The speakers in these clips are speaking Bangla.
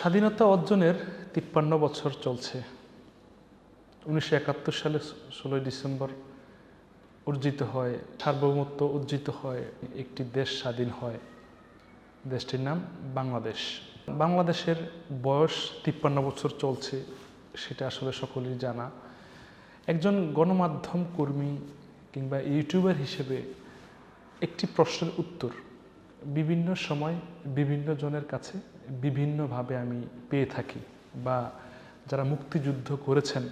স্বাধীনতা অর্জনের তিপ্পান্ন বছর চলছে। উনিশশো একাত্তর সালে ষোলোই ডিসেম্বর অর্জিত হয়, সার্বভৌমত্ব অর্জিত হয়, একটি দেশ স্বাধীন হয়। দেশটির নাম বাংলাদেশ। বাংলাদেশের বয়স তিপ্পান্ন বছর চলছে, সেটা আসলে সকলেই জানা। একজন গণমাধ্যম কর্মী কিংবা ইউটিউবার হিসেবে একটি প্রশ্নের উত্তর বিভিন্ন সময় বিভিন্ন জনের কাছে বিভিন্নভাবে আমি পেয়ে থাকি বা যারা মুক্তিযুদ্ধ করেছেন,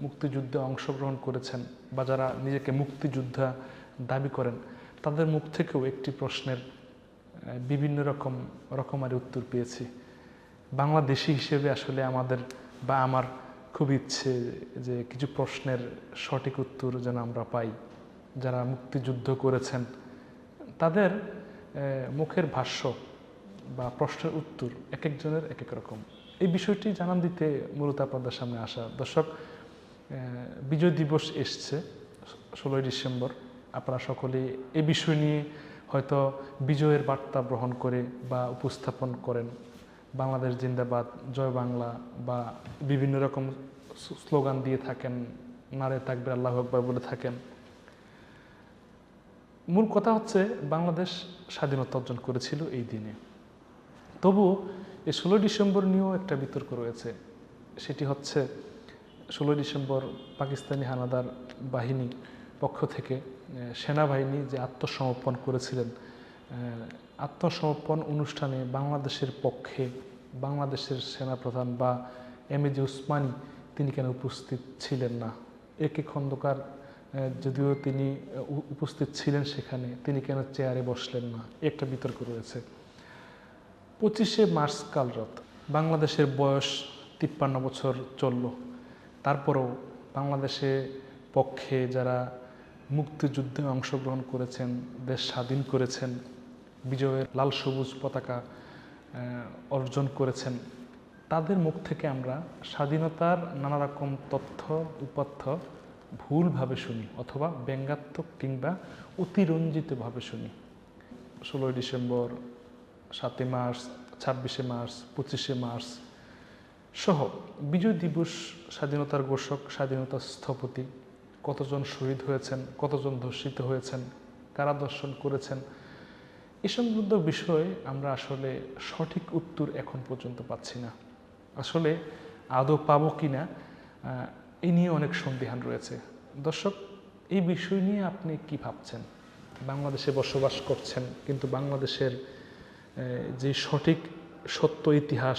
মুক্তিযুদ্ধে অংশগ্রহণ করেছেন বা যারা নিজেকে মুক্তিযোদ্ধা দাবি করেন, তাদের মুখ থেকেও একটি প্রশ্নের বিভিন্ন রকম রকমারি উত্তর পেয়েছি। বাংলাদেশি হিসেবে আসলে আমাদের বা আমার খুব ইচ্ছে যে কিছু প্রশ্নের সঠিক উত্তর যেন আমরা পাই। যারা মুক্তিযুদ্ধ করেছেন, তাদের মুখের ভাষ্য বা প্রশ্নের উত্তর এক একজনের এক এক রকম। এই বিষয়টি জানান দিতে মূলত আপনাদের সামনে আসা। দর্শক বিজয় দিবস এসছে ষোলোই ডিসেম্বর। আপনারা সকলে এই বিষয় নিয়ে হয়তো বিজয়ের বার্তা গ্রহণ করে বা উপস্থাপন করেন। বাংলাদেশ জিন্দাবাদ, জয় বাংলা বা বিভিন্ন রকম স্লোগান দিয়ে থাকেন, নারে থাকবে, আল্লাহ আকবর বলে থাকেন। মূল কথা হচ্ছে, বাংলাদেশ স্বাধীনতা অর্জন করেছিল এই দিনে। তবুও এই ষোলো ডিসেম্বর নিয়েও একটা বিতর্ক রয়েছে। সেটি হচ্ছে ষোলোই ডিসেম্বর পাকিস্তানি হানাদার বাহিনী পক্ষ থেকে সেনাবাহিনী যে আত্মসমর্পণ করেছিলেন আত্মসমর্পণ অনুষ্ঠানে বাংলাদেশের পক্ষে বাংলাদেশের সেনাপ্রধান বা এম এ জি উসমানী তিনি কেন উপস্থিত ছিলেন না? এ খন্দকার যদিও তিনি উপস্থিত ছিলেন সেখানে, তিনি কেন চেয়ারে বসলেন না? একটা বিতর্ক রয়েছে। পঁচিশে মার্চ কালরত বাংলাদেশের বয়স তিপ্পান্ন বছর চলল। তারপরও বাংলাদেশে পক্ষে যারা মুক্তিযুদ্ধে অংশগ্রহণ করেছেন, দেশ স্বাধীন করেছেন, বিজয়ের লাল সবুজ পতাকা অর্জন করেছেন, তাদের মুখ থেকে আমরা স্বাধীনতার নানা রকম তথ্য উপাত্য ভুলভাবে শুনি অথবা ব্যঙ্গাত্মক কিংবা অতিরঞ্জিতভাবে শুনি। ষোলোই ডিসেম্বর সাতই মার্চ, ছাব্বিশে মার্চ, পঁচিশে মার্চ সহ বিজয় দিবস স্বাধীনতার ঘোষক স্বাধীনতার স্থপতি কতজন শহীদ হয়েছেন, কতজন ধর্ষিত হয়েছেন, কারা দর্শন করেছেন, এ সংক্রান্ত বিষয়ে আমরা আসলে সঠিক উত্তর এখন পর্যন্ত পাচ্ছি না। আসলে আদৌ পাবো কি না এই নিয়ে অনেক সন্দেহান রয়েছে। দর্শক, এই বিষয় নিয়ে আপনি কি ভাবছেন? বাংলাদেশে বসবাস করছেন, কিন্তু বাংলাদেশের যে সঠিক সত্য ইতিহাস,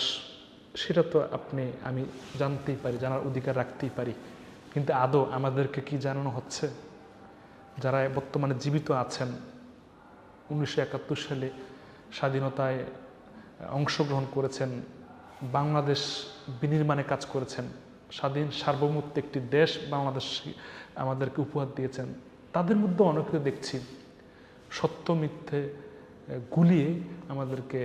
সেটা তো আপনি, আমি জানতেই পারি, জানার অধিকার রাখতেই পারি। কিন্তু আদৌ আমাদেরকে কি জানানো হচ্ছে? যারা বর্তমানে জীবিত আছেন, উনিশশো একাত্তর সালে স্বাধীনতায় অংশগ্রহণ করেছেন, বাংলাদেশ বিনির্মাণে কাজ করেছেন, স্বাধীন সার্বভৌমত্ব একটি দেশ বাংলাদেশ আমাদেরকে উপহার দিয়েছেন, তাদের মধ্যে অনেকে দেখছি। সত্য, মিথ্যে গুলিয়ে আমাদেরকে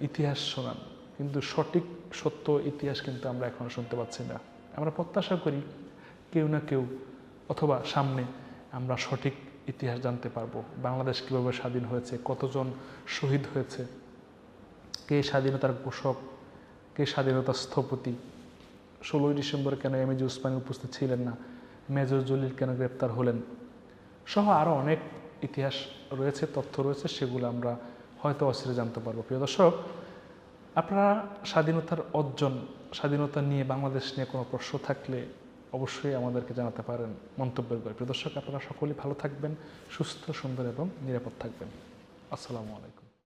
ইতিহাস শোনান। কিন্তু সঠিক, সত্য ইতিহাস কিন্তু আমরা এখনও শুনতে পাচ্ছি না। আমরা প্রত্যাশা করি কেউ না কেউ অথবা সামনে আমরা সঠিক ইতিহাস জানতে পারব। বাংলাদেশ কীভাবে স্বাধীন হয়েছে, কতজন শহীদ হয়েছে, কে স্বাধীনতার ঘোষক, কে স্বাধীনতার স্থপতি? ষোলোই ডিসেম্বর কেন এম এ জি উসমানী উপস্থিত ছিলেন না? মেজর জলিল কেন গ্রেপ্তার হলেন? সহ আরও অনেক ইতিহাস রয়েছে, তথ্য রয়েছে, সেগুলো আমরা হয়তো অস্থিরে জানতে পারব। প্রিয় দর্শক, আপনারা স্বাধীনতার অর্জন, স্বাধীনতা নিয়ে বাংলাদেশ নিয়ে কোনো প্রশ্ন থাকলে অবশ্যই আমাদেরকে জানাতে পারেন মন্তব্যের করে প্রিয় দর্শক, আপনারা সকলেই ভালো থাকবেন, সুস্থ, সুন্দর এবং নিরাপদ থাকবেন। আসসালামু আলাইকুম।